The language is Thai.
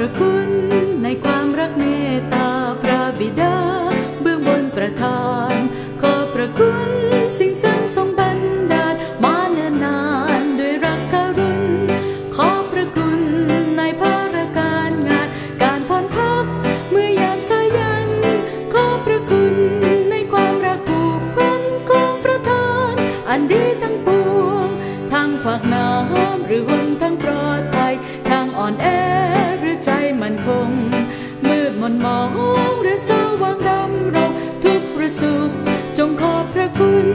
ระคุณในความรักเมตตาพระบิดา เบื้องบนประทาน ขอพระคุณสิ่งสันทรงบันดาลมาเนิ่นนานด้วยรักกรุณขอพระคุณในภารการงาน การผ่อนพักเมื่อยามสายัน ขอพระคุณในความรักผูกพันของประทาน อันดีทั้งปวงทั้งฝากน้ำหรือหน ง มืดมนมองหรือสว่างดำรงทุกประสุขจงขอบพระคุณ